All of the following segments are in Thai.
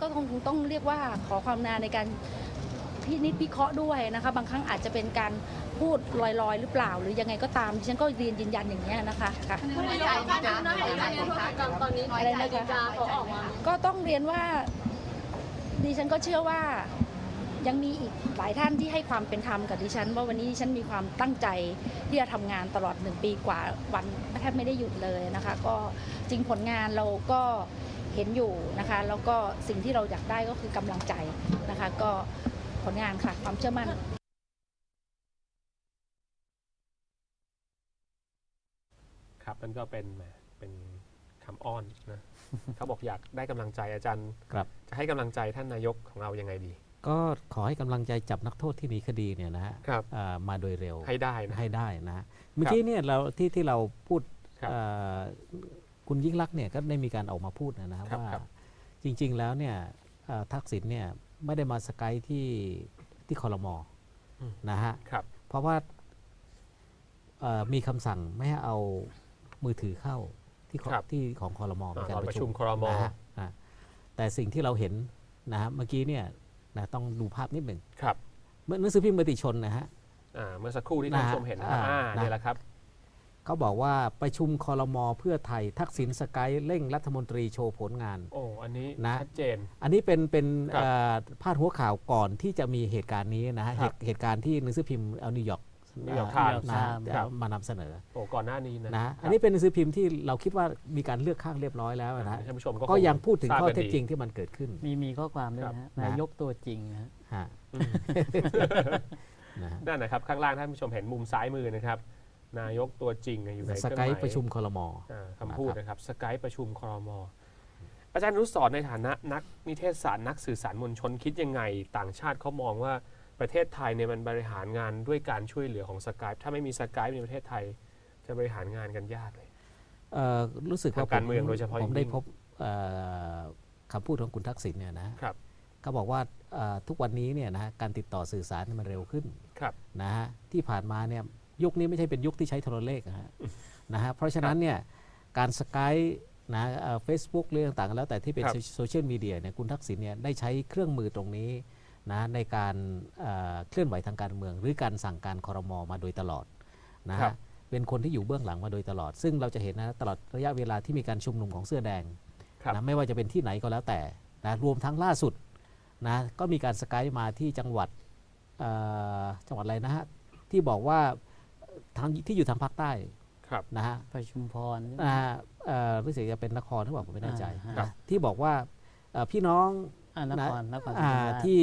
ก็คงต้องเรียกว่าขอความนาในการพินิจพิเคราะห์ด้วยนะคะ บางครั้งอาจจะเป็นการพูดลอยๆ หรือเปล่า หรือยังไงก็ตามดิฉันก็เรียนยืนยันอย่างนี้นะคะค่ะคุณนายกคะน้อยใจไหมคะตอนนี้อะไรนะคะก็ต้องเรียนว่าดิฉันก็เชื่อว่ายังมีอีกหลายท่านที่ให้ความเป็นธรรมกับดิฉัน ว่าวันนี้ดิฉันมีความตั้งใจที่จะทำงานตลอดหนึ่งปีกว่าวันแทบไม่ได้หยุดเลยนะคะ ก็จริงผลงานเราก็ เห็นอยู่นะคะ แล้วก็สิ่งที่เราอยากได้ก็คือกำลังใจนะคะ ก็ผลงานค่ะ ความเชื่อมั่นครับนั่นก็เป็นแหมเป็นคำอ้อนนะเขาบอกอยากได้กำลังใจอาจารย์ครับจะให้กำลังใจท่านนายกของเรายังไงดี ก็ขอให้กำลังใจจับนักโทษที่มีคดีเนี่ยนะฮะครับอ่ามาโดยเร็วให้ได้นะให้ได้นะฮะเมื่อกี้เนี่ยเราที่ที่เราพูด ครับเอ่อคุณยิ่งรักษณ์เนี่ยก็ได้มีการออกมาพูดนะนะครับว่าครับจริง ๆ แล้วเนี่ยเอ่อทักษิณเนี่ยไม่ได้มาสกายที่ที่คอรมออืมนะฮะครับเพราะว่าเอ่อมีคำสั่งไม่ให้เอามือถือเข้าที่ขอครับที่ของคอรมอในการตอนปประระชุชุมมครมนะฮะอะแต่สิ่งที่เราเห็นนะฮะเมื่อกี้เนี่ยนะต้องดูภาพนิดหนึ่งครับเมื่อหนังสือพิมพ์มติชนนะฮะอ่าเมื่อสักครู่ที่ท่านผู้ชมเห็นนะครับอ่าอ่าเนี่ยแหละครับ เขาบอกว่าประชุมคอรมอเพื่อไทย ทักษิณสกายเร่งรัฐมนตรีโชว์ผลงาน โอ้อันนี้นะ ชัดเจน อันนี้เป็นเป็นครับเอ่อพาดหัวข่าวก่อนที่จะมีเหตุการณ์นี้นะฮะครับเหตุเหตุการณ์ที่หนังสือพิมพ์เอานิวยอร์ก New York เอ่อ Times นะฮะครัจะบมานำเสนอโอ้ก่อนหน้านี้นะนะฮะครับอันนี้เป็นหนังสือพิมพ์ที่เราคิดว่ามีการเลือกข้างเรียบร้อยแล้วนะฮะท่านผู้ชมก็ก็คยังพูดถึงทราบข้อกันเท็จดีจริงที่มันเกิดขึ้น มีมีข้อความด้วยนะฮะครับ นายกตัวจริงนะฮะ ฮะอืมนะฮะ นั่นนะครับ ข้างล่างท่านผู้ชมเห็นมุมซ้ายมือนะครับ นายกตัวจริงเนี่ยอยู่ในสเครื่องกายหมายประชุมคอรมออ่าคำพูดนะครับสกายประชุมครมอาจารย์รุสอนในฐานะนักนิเทศศาสตร์นักสื่อสารมวลชนคิดยังไง ต่างชาติเขามองว่าประเทศไทยเนี่ยมันบริหารงานด้วยการช่วยเหลือของสกายถ้าไม่มีสกายในประเทศไทย จะบริหารงานกันยากเลยเอ่อรู้สึกว่าทางการเมืองโดยเฉพาะผมได้อย่างยิ่งพบเอ่อคำพูดของคุณทักษิณเนี่ยนะครับเขาบอกว่าเอ่อทุกวันนี้เนี่ยนะฮะการติดต่อสื่อสารเนี่ยมันเร็วขึ้นครับนะฮะที่ผ่านมาเนี่ย ยุคนี้ไม่ใช่เป็นยุคที่ใช้โทรเลขนะฮะนะฮะเพราะฉะนั้นเนี่ยการสกายนะเฟซบุ๊กเรื่องต่างๆแล้วแต่ที่เป็นครับ โซเชียลมีเดียเนี่ยคุณทักษิณเนี่ยได้ใช้เครื่องมือตรงนี้นะในการเอ่อเคลื่อนไหวทางการเมือง หรือการสั่งการคอรมอมาโดยตลอดนะครัฮะบ เป็นคนที่อยู่เบื้องหลังมาโดยตลอด ซึ่งเราจะเห็นนะตลอดระยะเวลาที่มีการชุมนุมของเสื้อแดง ครับ นะไม่ว่าจะเป็นที่ไหนก็แล้วแต่นะรวมทั้งล่าสุดนะก็มีการสกายมาที่จังหวัดเอ่อจังหวัดอะไรนะฮะที่บอกว่า ทางที่อยู่ทางภาคใต้ครับนะฮะประชุมพรอ่าเอ่อรู้สึกจะเป็นนครหรือเปล่าผมไม่แน่ใจอ่านะที่บอกว่าเอ่อพี่น้องอ่านครนครศรีธรรมอ่าราชที่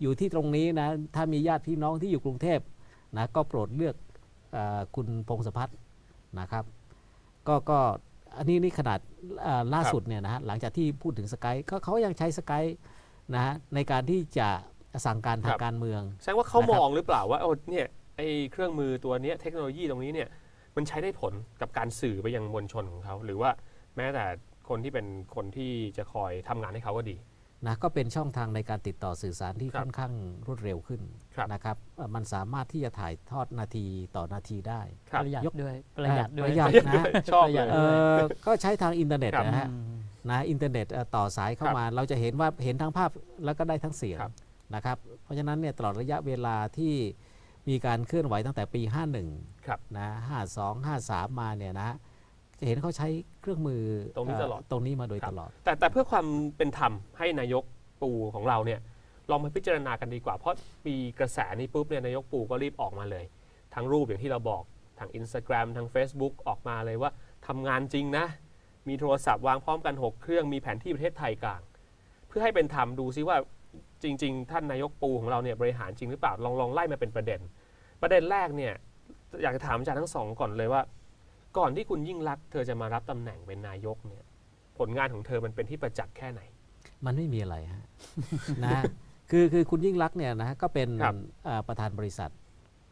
อยู่ที่ตรงนี้นะถ้ามีญาติพี่น้องที่อยู่กรุงเทพนะก็โปรดเลือกเออคุณพงศพัฒน์นะครับก็ก็อันนี้นี่ขนาดเอ่อล่าสุดเนี่ยนะฮะหลังจากที่พูดถึงสกายก็เขายังใช้สกายนะฮะในการที่จะสั่งการทาครังบการเมืองแสดงว่าเขานะครับมองหรือเปล่าว่าโอ้เนี่ย ไอ้เครื่องมือตัวเนี้ยเทคโนโลยีตรงนี้เนี่ยมันใช้ได้ผลกับการสื่อไปยังมวลชนของเขา หรือว่าแม้แต่คนที่เป็นคนที่จะคอยทำงานให้เขาก็ดีนะก็เป็นช่องทางในการติดต่อสื่อสารที่ครับค่อนข้างรวดเร็วขึ้นครับนะครับเอ่อมันสามารถที่จะถ่ายทอดนาทีต่อนาทีได้ครับประหยัดยกด้วยประหยัดด้วยประหยัดนะชอบประหยัเลดยเอ่อก็ใช้ทางอินเทอร์เน็ตครับนะฮะอืมนะอินเทอร์เน็ตเอ่อต่อสายเข้าครับมา เราจะเห็นว่าเห็นทั้งภาพแล้วก็ได้ทั้งเสียงครับนะครับ เพราะฉะนั้นเนี่ยตลอดระยะเวลาที่ มีการเคลื่อนไหวตั้งแต่ปี 51ครับนะ52 53 มาเนี่ยนะจะเห็นเขาใช้เครื่องมือตรงนี้ตลอดเตรงนี้มาโดยครับตลอด แต่แต่เพื่อความเป็นธรรมให้นายกปูของเราเนี่ยลองมาพิจารณากันดีกว่า เพราะปีกระแสนี้ปุ๊บเนี่ยนายกปูก็รีบออกมาเลย ทั้งรูปอย่างที่เราบอกทาง Instagram ทาง Facebook ออกมาเลยว่าทำงานจริงนะ มีโทรศัพท์วางพร้อมกัน 6 เครื่องมีแผนที่ประเทศไทยกลาง เพื่อให้เป็นธรรมดูซิว่าจริง ๆ ท่านนายกปูของเราเนี่ยบริหารจริงหรือเปล่าลองลองไล่มาเป็นประเด็น ประเด็นแรกเนี่ยอยากจะถามอาจารย์ทั้งสองก่อนเลยว่า ก่อนที่คุณยิ่งรักษณ์เธอจะมารับตำแหน่งเป็นนายกเนี่ย ผลงานของเธอมันเป็นที่ประจักษ์แค่ไหน มันไม่มีอะไรฮะนะคือคือคุณยิ่งรักษณ์เนี่ยนะฮะก็เป็นครับเอ่อประธานบริษัท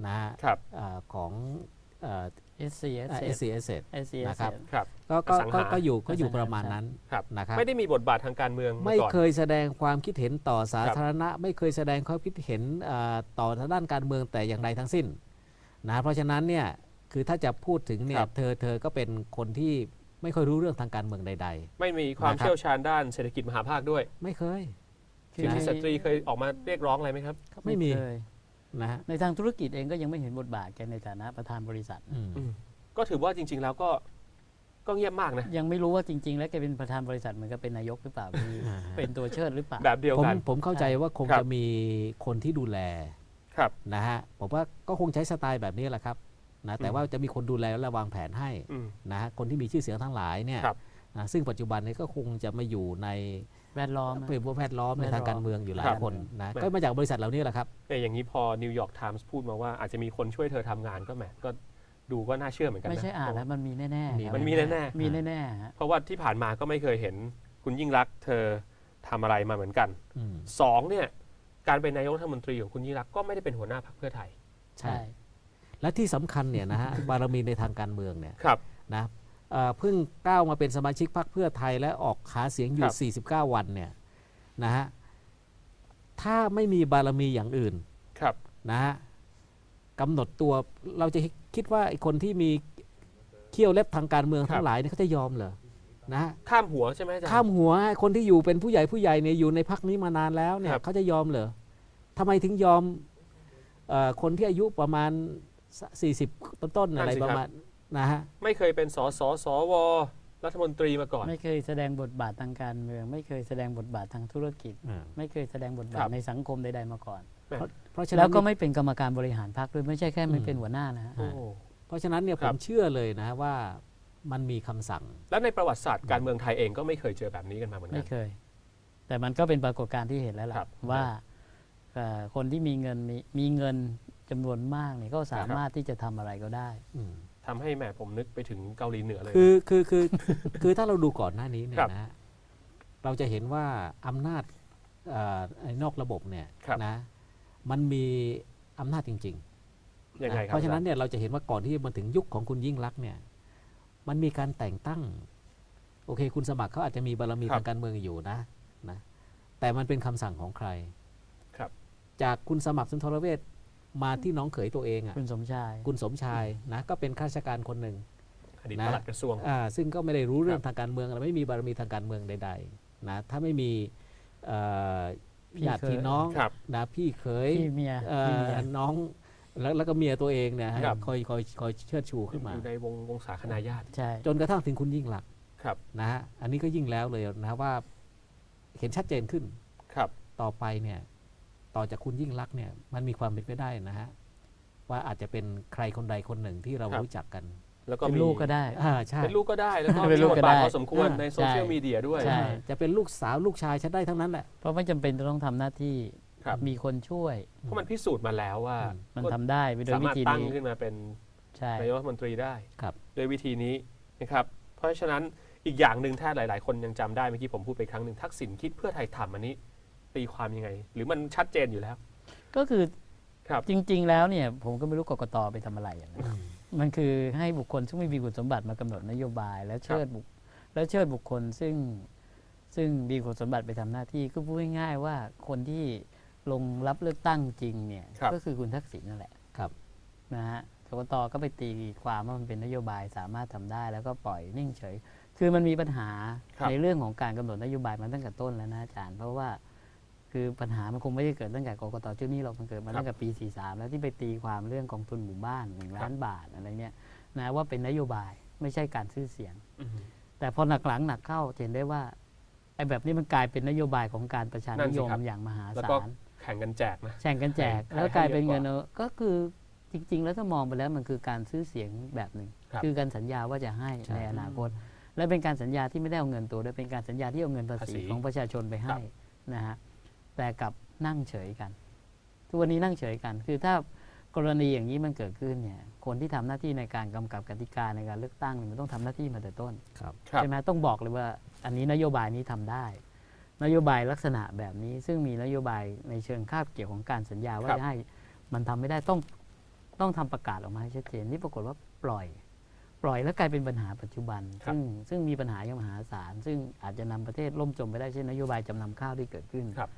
นะฮะครับเอ่อของเอ่อ SC เอ SC สซีเอสเ SC นะครับครับก็ก็อสังหาก็ก็อยู่ก็อยู่อสังหาประมาณนั้นครับนะครับไม่ได้มีบทบาททางการเมืองมาไม่ก่อนเคยแสดงความคิดเห็นต่อสาครับธารณะ ไม่เคยแสดงความคิดเห็นเอ่อต่อทางด้านการเมืองแต่อย่างใดทั้งสิ้นนะเพราะฉะนั้นเนี่ยคือถ้าจะพูดถึงเนี่คยรับเธอเธอก็เป็นคนที่ไม่ค่อยรู้เรื่องทางการเมืองใดไม่มีความนะครับเชี่ยวชาญด้านเศรษฐกิจมหาภาคด้วยๆไม่เคยสิทธิสตรีเคยออกมาเรียกร้องอะไรไหมครับ ไม่มีเคย นะฮะในทางธุรกิจเองก็ยังไม่เห็นบทบาทแกในฐานะประธานบริษัทอืมก็ถือว่าจริง ๆ แล้วก็ก็เงียบมากนะ ยังไม่รู้ว่าจริง ๆ แล้วแกเป็นประธานบริษัทเหมือนกับเป็นนายกหรือเปล่ามีอ่า เป็นตัวเชิดหรือเปล่าแบบเดียวผมกัน ผมเข้าใจว่าคงครับ จะมีคนที่ดูแลครับ นะฮะผมว่าก็คงใช้สไตล์แบบนี้แหละครับนะแต่อืมว่าจะมีคนดูแลและวางแผนให้อืม นะฮะคนที่มีชื่อเสียงทั้งหลายเนี่ยครับ นะซึ่งปัจจุบันนี้ก็คงจะมาอยู่ใน แวดล้อมอะเป็นแวดล้อมในแวดล้อมทางการเมืองอยู่หลาครัยบคนนะแม่ก็มาจากบริษัทเหล่านี้แหละครับแต่อย่างนี้พอนิวยอร์กไทมส์พูดมาว่าอาจจะมีคนช่วยเธอทำงานก็แหมก็ดูก็น่าเชื่อเหมือนกันนะไม่ใช่อ่านแล้วมันมีแน่ๆครับมันมีแน่ๆมีแน่ๆฮะเพราะว่าที่ผ่านมาก็ไม่เคยเห็นคุณยิ่งรักษณ์เธอทำอะไรมาเหมือนกันอืมสองเนี่ยการเป็นนายกรัฐมนตรีของคุณยิ่งรักษณ์ก็ไม่ได้เป็นหัวหน้าพรรคเพื่อไทย ใช่ และที่สำคัญเนี่ยนะฮะบารมีในทางการเมืองเนี่ยครับนะ เอ่อเพิ่งก้าวมาเป็นสมาชิกพรรคเพื่อไทยและออกหาเสียงอคยู่รับ49 วันเนี่ยนะฮะถ้าไม่มีบารมีอย่างอื่นครับนะฮะกำหนดตัวเราจะคิดว่าไอ้คนที่มีเขี้ยวเล็บทางการเมืองครับทั้งหลายเนี่ยเขาจะยอมเหรอนะฮะข้ามหัวใช่ไหมอาจารย์ข้ามหัวคนที่อยู่เป็นผู้ใหญ่ผู้ใหญ่เนี่ยอยู่ในพักนี้มานานแล้วเนี่ยครับเขาจะยอมเหรอทำไมถึงยอมเออคนที่อายุประมาณ 40 ต้นๆอะไรประมาณ นะฮะไม่เคยเป็นสสสวรัฐมนตรีมาก่อน ไม่เคยแสดงบทบาททางการเมือง ไม่เคยแสดงบทบาททางธุรกิจไม่เคยแสดงบทบาครัทบในสังคมใดๆมาก่อนเพราะฉะนั้แล้นวก็ไม่เป็นกรรมการบริหารพรรคด้วยไม่ใช่แค่ไม่อืมเป็นหัวหน้านะฮะ โอ้ เพราะฉะนั้นเนี่ยคผรับ มเชื่อเลยนะว่ามันมีคำสั่ง แล้วในประวัติศาสตร์การเมืองไทยเองก็ไม่เคยเจอแบบนี้กันมาเหมือนกัไม่น เคย แต่มันก็เป็นปรากฏการณ์ที่เห็นแล้วล่ะครับว่าเอ่อคนที่มีเงินมีมีเงินจำนวนมากเนี่ยก็สามารถที่จะทำอะไรก็ได้ อืม ทำให้แหมผมนึกไปถึงเกาหลีเหนือเลย คือคือคือคือถ้าเราดูก่อนหน้านี้เนี่ครัยบนะเราจะเห็นว่าอำนาจเอ่อไอ้นอกระบบเนี่ยครับนะมันมีอำนาจจริงๆยังไงนะครับเพราะฉะนั้นเนี่ยเราจะเห็นว่าก่อนที่มาถึงยุคของคุณยิ่งรักษณ์เนี่ยมันมีการแต่งตั้ง โอเค คุณสมัครเขาอาจจะมีบารมีครับทางการเมืองอยู่นะนะ แต่มันเป็นคำสั่งของใครครับ จากคุณสมัครสุนทรเวช มาที่น้องเขยตัวเองอะคุณสมชายคุณสมชายนะก็เป็นข้าราชการคนหนึ่งอดีตนะปลัดกระทรวงอ่าซึ่งก็ไม่ได้รู้เรื่อคงรับทางการเมืองอะไรไม่มีบารมีทางการเมืองใดๆนะถ้าไม่มีเอ่อพี่ญาติเคยพี่น้องครับนะพี่เขยพี่เมียเอ่พี่อเมียน้องแล้วแล้วก็เมียตัวเองเนี่ยครับคอยคอยคอยเชิดชูขึ้นมาอยู่ในวงวงศาคณาญาติใช่จนกระทั่งถึงคุณยิ่งหลักษณ์ครับนะฮะอันนี้ก็ยิ่งแล้วเลยนะว่าเห็นชัดเจนขึ้นครับต่อไปเนี่ย ต่อจากคุณยิ่งรักษณ์เนี่ยมันมีความเป็นไปได้นะฮะว่าอาจจะเป็นใครคนใดคนหนึ่งที่เราครับรู้จักกันแล้วก็เป็นมีลูกก็ได้อ่าใช่เป็นลูกก็ได้ แล้วก็เป็มีนลูกบทก็บาทได้พอสมควรอ่าในโซเชียลใช่มีเดียด้วยใช่จะเป็นลูกสาวลูกชายฉันได้ทั้งนั้นแหละ เพราะไม่จำเป็นจะต้องทำหน้าที่ครับมีคนช่วย เพราะมันพิสูจน์มาแล้วว่าอืมมันก็ทำได้โดยสาวิมารถธีตั้งนี้ขึ้นมาเป็นใช่นายกรัฐมนตรีได้ครับด้วยวิธีนี้นะครับ เพราะฉะนั้นอีกอย่างหนึ่งถ้าหลาย ๆ คนยังจำได้เมื่อกี้ผมพูดไปครั้งหนึ่งทักษิณคิดเพื่อไทยทำอันนี้ ตีความยังไง หรือมันชัดเจนอยู่แล้ว ก็คือครับจริง ๆ แล้วเนี่ย ผมก็ไม่รู้กกตไปทำอะไรอย่างนั้นมันคือให้บุคคลซึ่งไม่มีคุณสมบัติมากำหนดนโยบาย แล้วเชิดบุคแล้วเชิดบุคคลซึ่งซึ่งมีคุณสมบัติไปทำหน้าที่ก็พูดง่ายๆว่าคนที่ลงรับเลือกตั้งจริงเนี่ยครับก็คือคุณทักษิณนั่นแหละครับนะฮะกกตก็ไปตีความว่ามันเป็นนโยบายสามารถทำได้ แล้วก็ปล่อยนิ่งเฉย คือมันมีปัญหาครับในเรื่องของการกำหนดนโยบายมาตั้งแต่ต้นแล้วนะอาจารย์ เพราะว่า คือปัญหามันคงไม่ได้เกิดตั้งแต่กกตชุดนี้หรอกมันเกิดมาตั้งแต่ปี 43 แล้วที่ไปตีความเรื่องกองทุนหมู่บ้านหนึ่งล้านบาทอะไรเนี่ยนะว่าเป็นนโยบายไม่ใช่การซื้อเสียงอืมแต่พอหนักหลังหนักเข้าจะเห็นได้ว่าไอ้แบบนี้มันกลายเป็นนโยบายของการประชานั่นินสิยมครับอย่างมหาแล้วศาก็ลแข่งกันแจกนะแข่งกันแจกใครแล้วกลายเป็นให้เยอะกว่าเงินเอาก็คือจริง ๆ แล้วถ้ามองไปแล้วมันคือการซื้อเสียงแบบหนึ่งครับคือการสัญญาว่าจะให้ใช่ในอนาคต และเป็นการสัญญาที่ไม่ได้เอาเงินตัวด้วยเป็นการสัญญาที่เอาเงินภาภาษีษีของประชาชนไปครัให้บนะฮะ แต่กลับนั่งเฉยกัน ทุกวันนี้นั่งเฉยกัน คือถ้ากรณีอย่างนี้มันเกิดขึ้นเนี่ยคนที่ทำหน้าที่ในการกำกับกติกาในการเลือกตั้งเนี่ยมันต้องทำหน้าที่มาแต่ต้นครับครับใช่ไหมต้องบอกเลยว่า อันนี้นโยบายนี้ทำได้ นโยบายลักษณะแบบนี้ ซึ่งมีนโยบายในเชิงคาบเกี่ยวของการสัญญาว่าครับจะให้มันทำไม่ได้ต้องต้องทำประกาศออกมาให้ชัดเจนนี่ปรากฏว่าปล่อย ปล่อยแล้วกลายเป็นปัญหาปัจจุบันครับซึ่งซึ่งมีปัญหาอย่างมหาศาลซึ่งอาจจะนำประเทศล่มจมไปได้เช่นนโยบายจำนำข้าวที่เกิดขึ้นครับ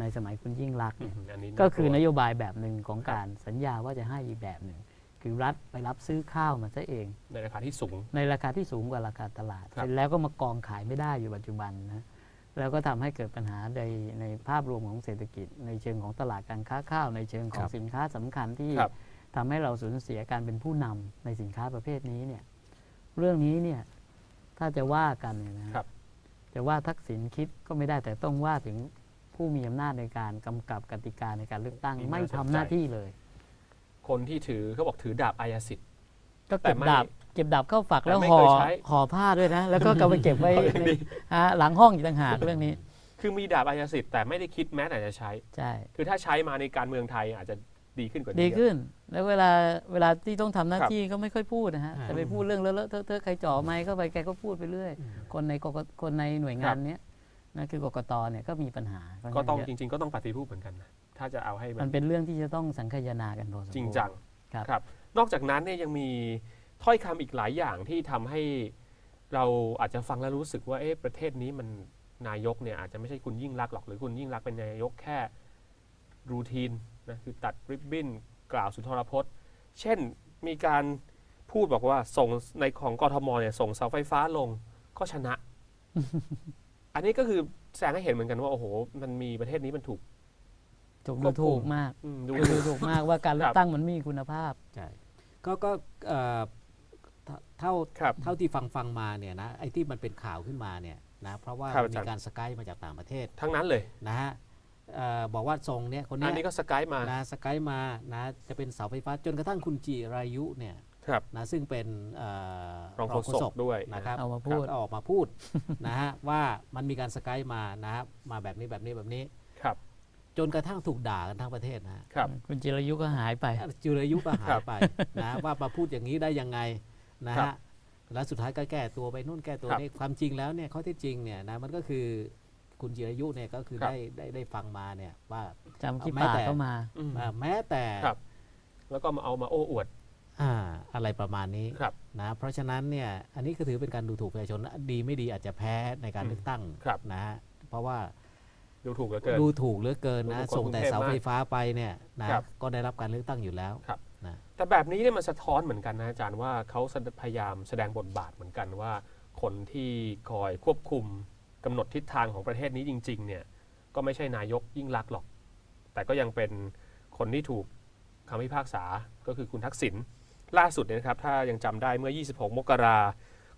ในสมัยคุณยิ่งรักษณ์อืเนี่ยมอันนี้ก็คือนากลัวโยบายแบบหนึ่งของการสัญญาว่าจะให้อีกแบบหนึ่งคือรัฐไปรับซื้อข้าวมาซะเอง ในราคาที่สูง ในราคาที่สูงกว่าราคาตลาดครับเสร็จแล้วก็มากองขายไม่ได้อยู่ปัจจุบันนะแล้วก็ทำให้เกิดปัญหาในในภาพรวมของเศรษฐกิจ ในเชิงของตลาดการค้าข้าว ในเชิงของครับสินค้าสำคัญที่ครับทำให้เราสูญเสียการเป็นผู้นำในสินค้าประเภทนี้เนี่ยเรื่องนี้เนี่ยถ้าจะว่ากันเนี่ยนะครับจะว่าทักษิณคิดก็ไม่ได้แต่ต้องว่าถึง ผู้มีอำนาจในการกำกับกติกาในการเลือกตั้งนี่ไม่น่าสนทำใจหน้าที่เลย คนที่ถือเขาบอกถือดาบอายสิทธิ์ ก็แต่เก็บไม่ดาบเก็บดาบเข้าฝักแต่แล้วไม่ห่อเคยใช้ ห่อผ้าด้วยนะ แล้วก็เอาไปเก็บไว้เอาอย่างในดีฮะหลังห้องอีกต่างหากเรื่องนี้คือมีดาบอายสิทธิ์แต่ไม่ได้คิดแม้แต่จะใช้ ใช่คือถ้าใช้มาในการเมืองไทยอาจจะดีขึ้นกว่านี้ดีเยอะ ขึ้น แล้วเวลาเวลาที่ต้องทำหน้าครับที่ก็ไม่ค่อยพูดนะฮะอ่าแต่ไปพูดเรื่องเลอะๆเทอะๆใครจ่อไม้เข้าไปแกก็พูดไปเรื่อย คนในกกคนในหน่วยงานเนี้ย นั่นคือกกตเนี่ยก็มีปัญหาค่นก็ข้าต้องเยะจริง ๆ ก็ต้องปฏิรูปเหมือนกันนะถ้าจะเอาให้มัมันนเป็นเรื่องที่จะต้องสังคายนากันพอสมควรจริงจังครับครับนอกจากนั้นเนี่ยยังมีถ้อยคำอีกหลายอย่างที่ทำให้เราอาจจะฟังแล้วรู้สึกว่าเอ๊ะประเทศนี้มันนายกเนี่ยอาจจะไม่ใช่คุณยิ่งรักษณ์หรอกหรือคุณยิ่งรักษณ์เป็นนายกแค่รูทีนนะคือตัดริบบิ้นกล่าวสุนทรพจน์ เช่นมีการพูดบอกว่าส่งในของกทมเนี่ยส่งเสาไฟฟ้าลงก็ชนะ อันนี้ก็คือแสดงให้เห็นเหมือนกันว่าโอ้โห มันมีประเทศนี้มันถูก ถูกควดูบคุมถูกมากอืมดูดูถูกมากว่าการเลือครักบ ตั้งมันไม่มีคุณภาพ ใช่ก็ก็เอ่อเท่าเท่าครับ เท่าที่ฟังฟังมาเนี่ยนะไอ้ที่มันเป็นข่าวขึ้นมาเนี่ยนะเพราะว่าครับอามีจารย์ การสกายมาจากต่างประเทศทั้งนั้นเลย นะฮะเอ่อบอกว่าทรงเนี่ยคนอัเนี้นยนี้ก็สกายมา นะสกายมานะจะเป็นเสาไฟฟ้าจนกระทั่งคุณจิรายุเนี่ยครับ นะซึ่งเป็นเอ่อรองโฆษกด้วยนะครับเอามาพูดก็ออกมาพูดนะฮะว่ามันมีการสกายมานะฮะมาแบบนี้แบบนี้แบบนี้ครับจนกระทั่งถูกด่ากันทั้งประเทศนะฮะครับคุณจิรายุก็หายไปจิรายุก็หาครัยบไปนะว่ามาพูดอย่างนี้ได้ยังไงนะครัฮะบแล้วสุดท้ายก็แก้ตัวไปนู่นแก้ตัวครับนี่ความจริงแล้วเนี่ยข้อเท็จจริงเนี่ยนะมันก็คือคุณจิรายุเนี่ยก็คือครับได้ได้ได้ฟังมาเนี่ยว่าจำขี้แม้ปากแต่เข้ามาอืมอ่าแม้แต่ครับแล้วก็มาเอามาโอ้อวด อ่าอะไรประมาณนี้ครับนะเพราะฉะนั้นเนี่ยอันนี้ก็ถือเป็นการดูถูกประชาชนดีไม่ดีอาจจะแพ้ในการอืมเลือกตั้งครับนะฮะเพราะว่าดูถูกเหลือเกินดูถูกเหลือเกินนะดูถูกคนส่งแต่กรุงเทพเสาไฟมากฟ้าไปเนี่ยนะครับก็ได้รับการเลือกตั้งอยู่แล้วครับนะแต่แบบนี้เนี่ยมันสะท้อนเหมือนกันนะอาจารย์ว่าเขาพยายามแสดงบทบาทเหมือนกันว่า คนที่คอยควบคุมกำหนดทิศทางของประเทศนี้จริง ๆ เนี่ยก็ไม่ใช่นายกยิ่งรักษณ์หรอก แต่ก็ยังเป็นคนที่ถูกคำพิพากษาก็คือคุณทักษิณ ล่าสุดเนี่ยนะครับถ้ายังจำได้เมื่อ 26 มกรา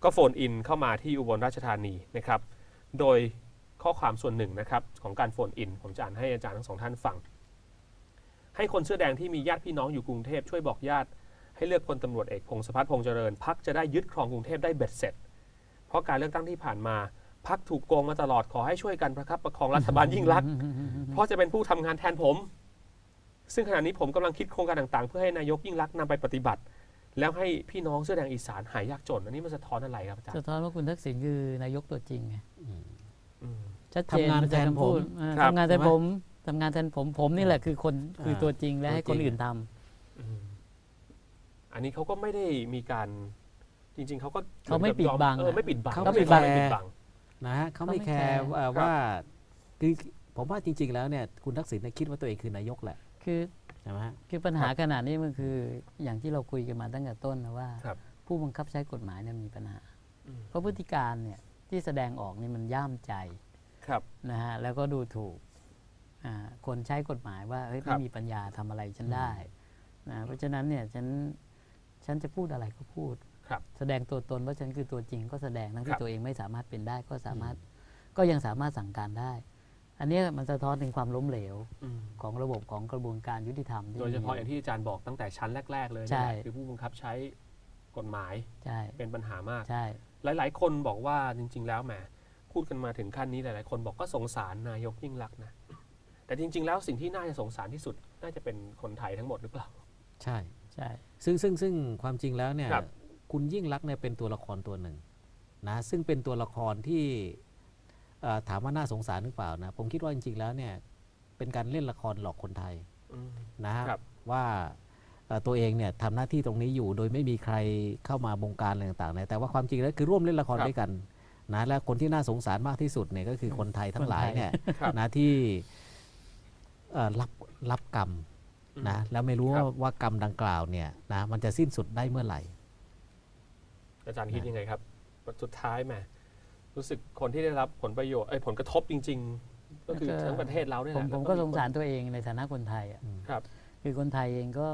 ก็โฟนอินเข้ามาที่อุบลราชธานีนะครับ โดยข้อความส่วนหนึ่งนะครับของการโฟนอิน ผมจะอ่านให้อาจารย์ทั้งสองท่านฟัง ให้คนเสื้อแดงที่มีญาติพี่น้องอยู่กรุงเทพช่วยบอกญาติ ให้เลือกพลตำรวจเอกพงศพัฒน์พงษ์เจริญพักจะได้ยึดครองกรุงเทพได้เบ็ดเสร็จ เพราะการเลือกตั้งที่ผ่านมาพักถูกโกงมาตลอดขอให้ช่วยกันประคับประคองรัฐบาลยิ่งรักษณ์เพราะจะเป็นผู้ทำงานแทนผม ซึ่งขณะนี้ผมกำลังคิดโครงการต่างๆ เพื่อให้นายกยิ่งรักษณ์นำไปปฏิบัติ แล้วให้พี่น้องเสื้อแดงอีสานหายยากจน อันนี้มันสะท้อนอะไรครับอาจารย์สะท้อนว่าคุณทักษิณคือนายกตัวจริงไงอืมชัดเจนทำงานแทนผมเออครับทำงานแทนใช่ไหมผมทำงานแทนผมผมนี่แหละคือคนคืออ่าตัวจริงและให้ตัวคจรินงอื่นทำอืมอันนี้เขาก็ไม่ได้มีการจริง ๆเขาก็เขาไม่ปิดบังเออไม่ปิดบังเขาไม่ไม่ปิดบังแคร์ไม่ปิดบังนะฮะเขาไม่เขาไม่แคแคร์ร์ว่าว่าคือผมว่าจริง ๆ แล้วเนี่ยคุณทักษิณเนี่ยคิดว่าตัวเองคือนายกแหละคือใช่ไหมฮะคือปัญหาขนาดนี้มันคืออย่างที่เราคุยกันมาตั้งแต่ต้นนะว่าครับผู้บังคับใช้กฎหมายเนี่ยมีปัญหาอืมเพราะพฤติการเนี่ยที่แสดงออกนี่มันย่ามใจครับนะฮะแล้วก็ดูถูกอ่าคนใช้กฎหมายว่าเฮ้ยครับไม่มีปัญญาทำอะไรฉันได้นะเพราะฉะนั้นเนี่ยฉันฉันจะพูดอะไรก็พูดครับแสดงตัวตนว่าฉันคือตัวจริงก็แสดงทั้งครัที่บตัวเองไม่สามารถเป็นได้ก็สามารถก็ยังสามารถสั่งการได้ อันเนี้ยมันสะท้อนถึงความล้มเหลวอืม ของระบบของกระบวนการยุติธรรมที่โดยเฉพาะมีอย่างที่อาจารย์บอกตั้งแต่ชั้นแรก ๆ เลยใช่เนี่ยคือผู้บังคับใช้กฎหมายใช่เป็นปัญหามาก ใช่หลาย ๆ คนบอกว่าจริง ๆ แล้วแหมพูดกันมาถึงขั้นนี้หลาย ๆ คนบอกก็สงสารนายกยิ่งรักษณ์นะแต่จริง ๆ แล้วสิ่งที่น่าจะสงสารที่สุด น่าจะเป็นคนไทยทั้งหมดหรือเปล่า ใช่ ใช่ ซึ่งซึ่งซึ่งความจริงแล้วเนี่ยครับ คุณยิ่งรักษณ์เนี่ยเป็นตัวละครตัวหนึ่งนะซึ่งเป็นตัวละครที่เอ่อ ถามว่าน่าสงสารหรือเปล่านะ ผมคิดว่าจริงๆแล้วเนี่ยเป็นการเล่นละครหลอกคนไทยอืมนะฮะครับว่าเอ่อตัวเองเนี่ยทำหน้าที่ตรงนี้อยู่ โดยไม่มีใครเข้ามาบงการอะไรต่างๆเนี่ยแต่ว่าความจริงแล้วคือร่วมเล่นละครครับด้วยกันนะและคนที่น่าสงสารมากที่สุดเนี่ยก็คือคนไทยทั้งหลายเนี่ยครับนะที่เอ่อรับรับกรรมนะแล้วไม่รู้ครัว่าบว่ากรรมดังกล่าวเนี่ยนะมันจะสิ้นสุดได้เมื่อไหร่อาจารย์คิดยังไงครับสุดท้ายแหม รู้สึกคนที่ได้รับผลประโยชน์ไอ้ยผลกระทบจริง ๆ ก็คือก็ทั้งประเทศเราเนี่ยผแหมละผมแล้วก็มีสงสารคนตัวเองในฐานะคนไทยอะครับ คือคนไทยเองก็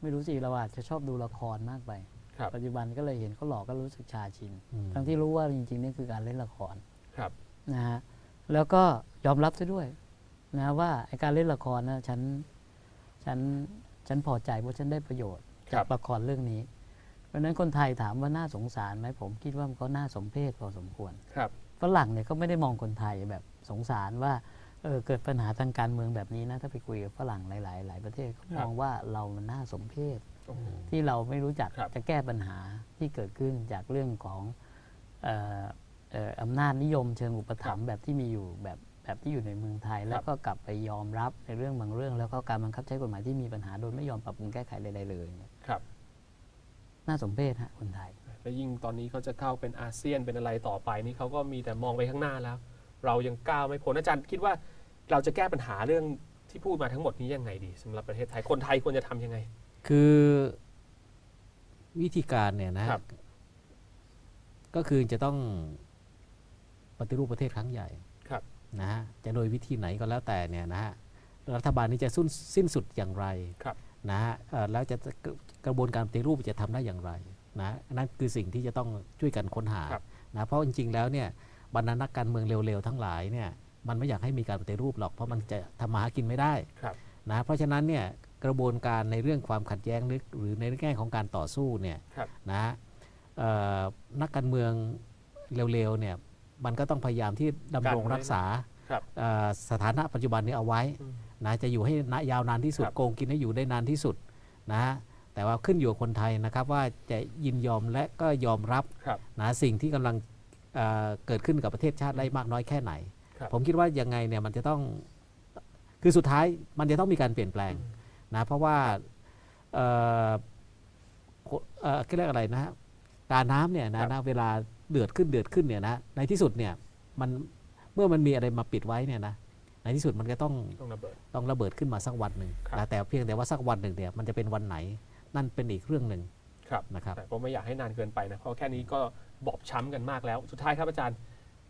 ไม่รู้สิเราอาจจะชอบดูละครมากไปครับปัจจุบันก็เลยเห็นเขาหลอกก็รู้สึกชาชินอืมทั้งที่รู้ว่าจริงๆนี่คือการเล่นละครครับนะฮะแล้วก็ยอมรับซะด้วยนะว่าไอการเล่นละครนะฉันฉันฉันพอใจเพราะฉันได้ประโยชน์ครัจาบกละครเรื่องนี้เพ ราะฉะนั้นคนไทยถามว่าน่าสงสารไหมผมคิดว่ามันก็น่าสมเพชพอสมควรครับฝรั่งเนี่ยเขาไม่ได้มองคนไทยแบบสงสารว่าเออเกิดปัญหาทางการเมืองแบบนี้นะถ้าไปคุยกับฝรั่งหลาย ๆ หลายประเทศเขามองว่าเรามันน่าสมเพชโอ้โหที่เราไม่รู้จักครับจะแก้ปัญหาที่เกิดขึ้นจากเรื่องของเอ่อเอ่ออำนาจนิยมเชิงอุปถัมภ์แบบที่มีอยู่แบบแบบที่อยู่ในเมืองไทย แล้วก็กลับไปยอมรับในเรื่องบางเรื่อง แล้วก็การบังคับใช้กฎหมายที่มีปัญหาโดยไม่ยอมปรับปรุงแก้ไขใดๆเลยเนี่ยครับ น่าสมเพชฮะคนไทย แล้วยิ่งตอนนี้เขาจะเข้าเป็นอาเซียนเป็นอะไรต่อไปนี่เขาก็มีแต่มองไปข้างหน้าแล้ว เรายังก้าวไม่พ้นอาจารย์คิดว่าเราจะแก้ปัญหาเรื่องที่พูดมาทั้งหมดนี้ยังไงดีสำหรับประเทศไทยคนไทยควรจะทำยังไง คือวิธีการเนี่ยนะครับก็คือจะต้องปฏิรูปประเทศครั้งใหญ่ครับนะฮะจะโดยวิธีไหนก็แล้วแต่เนี่ยนะฮะรัฐบาลนี้จะสิ้นสิ้นสุดอย่างไรครับ นะฮะเอ่อแล้วจะกระกระบวนการปฏิรูปจะทำได้อย่างไรนะนั่นคือสิ่งที่จะต้องช่วยกันค้นหาครับนะเพราะจริงๆแล้วเนี่ยบรรดานักการเมืองเร็วๆทั้งหลายเนี่ยมันไม่อยากให้มีการปฏิรูปหรอกเพราะมันจะทำมาหากินไม่ได้ครับนะเพราะฉะนั้นเนี่ยกระบวนการในเรื่องความขัดแย้งหรือหรือในแง่ของการต่อสู้เนี่ยครับนะเอ่อนักการเมืองเร็วๆเนี่ยมันก็ต้องพยายามที่ดำรงกันไว้รักษาครับเอ่อสถานะปัจจุบันนี้เอาไว้อืม นะจะอยู่ให้นะยาวนานที่สุดครับโกงกินให้อยู่ได้นานที่สุดนะฮะแต่ว่าขึ้นอยู่กับคนไทยนะครับว่าจะยินยอมและก็ยอมรับครับนะสิ่งที่กำลังเอ่อเกิดขึ้นกับประเทศชาติได้มากน้อยแค่ไหนครับผมคิดว่ายังไงเนี่ยมันจะต้องคือสุดท้ายมันจะต้องมีการเปลี่ยนแปลงอืมนะเพราะว่าเอ่อโคเอ่อเรียกอะไรนะฮะการน้ำเนี่ยนะครับนะเวลาเดือดขึ้นเดือดขึ้นเนี่ยนะในที่สุดเนี่ยมันเมื่อมันมีอะไรมาปิดไว้เนี่ยนะ ในที่สุดมันก็ต้องต้องระเบิดต้องระเบิดขึ้นมาสักวันหนึ่งครับนะแต่เพียงแต่ว่าสักวันหนึ่งเนี่ยมันจะเป็นวันไหนนั่นเป็นอีกเรื่องหนึ่งครับนะครับแต่ก็ไม่อยากให้นานเกินไปนะเพราะแค่นี้ก็บอบช้ำกันมากแล้ว สุดท้ายครับอาจารย์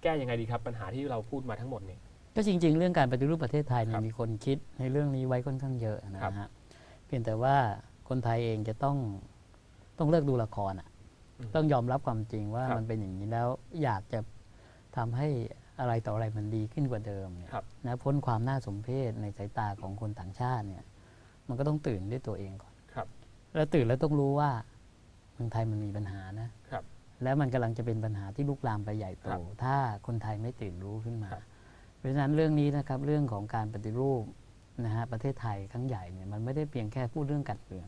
แก้ยังไงดีครับ ปัญหาที่เราพูดมาทั้งหมดเนี่ยก็จริง ๆ เรื่องการปฏิรูปประเทศไทยเนี่ครัยบมีคนคิดในเรื่องนี้ไว้ค่อนข้างเยอะนะครับฮะเพียงแต่ว่าคนไทยเองจะต้องต้องเลิกดูละครอะอืมต้องยอมรับความจริงว่าครับมันเป็นอย่างนี้แล้วอยากจะทำให้ อะไรต่ออะไรมันดีขึ้นกว่าเดิมเนี่ยครับนะพ้นความน่าสมเพชในสายตาของคนต่างชาติเนี่ย มันก็ต้องตื่นด้วยตัวเองก่อนครับ แล้วตื่นแล้วต้องรู้ว่าเมืองไทยมันมีปัญหานะครับ แล้วมันกำลังจะเป็นปัญหาที่ลุกลามไปใหญ่โตครับถ้าคนไทยไม่ตื่นรู้ขึ้นมาครับเพราะฉะนั้นเรื่องนี้นะครับเรื่องของการปฏิรูปนะฮะประเทศไทยครั้งใหญ่เนี่ยมันไม่ได้เพียงแค่พูดเรื่องการเมือง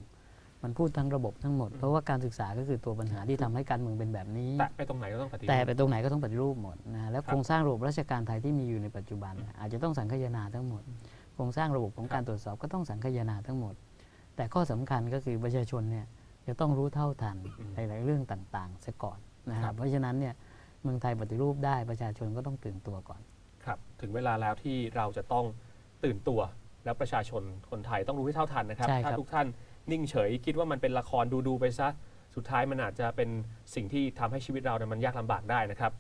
มันพูดทั้งระบบทั้งหมด เพราะว่าการศึกษาก็คือตัวปัญหาที่ทำให้การเมืองเป็นแบบนี้ แตะไปตรงไหนก็ต้องปฏิรูปแต่ไปตรงไหนก็ต้องปฏิรูปหมดนะฮะแล้วครับโครงสร้างระบบราชการไทยที่มีอยู่ในปัจจุบันเนี่ยอาจจะต้องสังคายนาทั้งหมด โครงสร้างระบบของการตรวจสอบก็ต้องสังคายนาทั้งหมด แต่ข้อสำคัญก็คือประชาชนเนี่ยจะต้องรู้เท่าทันอืมหลายๆเรื่องต่างๆเสียก่อนนะคครัรับบเพราะฉะนั้นเนี่ยเมืองไทยปฏิรูปได้ประชาชนก็ต้องตื่นตัวก่อนครับถึงเวลาแล้วที่เราจะต้องตื่นตัว แล้วประชาชนคนไทยต้องรู้ให้เท่าทันนะครับใช่ครับถ้าทุกท่าน นิ่งเฉย คิดว่ามันเป็นละครดูดูๆไปซะสุดท้ายมันอาจจะเป็นสิ่งที่ทำให้ชีวิตเราเนี่ยมันยากลำบากได้นะครับ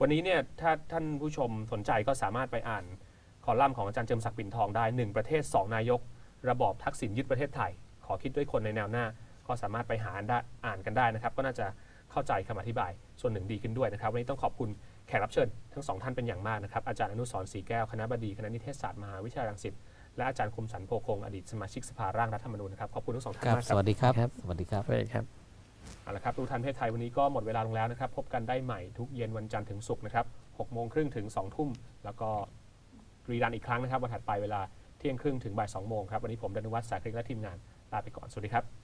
วันนี้เนี่ยถ้าท่านผู้ชมสนใจก็สามารถไปอ่านคอลัมน์ของอาจารย์เจิมศักดิ์ปิ่นทองได้หนึ่งประเทศ 2 นายก ระบอบทักษิณยึดประเทศไทย ขอคิดด้วยคนในแนวหน้า ก็สามารถไปหาได้อ่านกันได้นะครับ ก็น่าจะเข้าใจคำอธิบายส่วนหนึ่งดีขึ้นด้วยนะครับ วันนี้ต้องขอบคุณแขกรับเชิญทั้งสองท่านเป็นอย่างมากนะครับอาจารย์อนุสรศรีแก้วคณะบดีคณะนิเทศศาสตร์มหาวิทยาลัยรังสิต และอาจารย์คมสันโพคงอดีตสมาชิกสภาร่างรัฐธรรมนูญนะครับขอบคุณทั้งสองท่านครับมากคสรับวัสดีครับครับสวัสดีครับไปครับเอาละครับทุกท่านประเทศไทยวันนี้ก็หมดเวลาลงแล้วนะครับ พบกันได้ใหม่ทุกเย็นวันจันทร์ถึงศุกร์นะครับ6โมงครึ่งถึง2ทุ่มแล้วก็รีรันอีกครั้งนะครับวันถัดไปเวลาเที่ยงครึ่งถึงบ่าย2โมงครับวันนี้ผมดนุวัฒน์สายคลิกและทีมงานลาไปก่อนสวัสดีครับ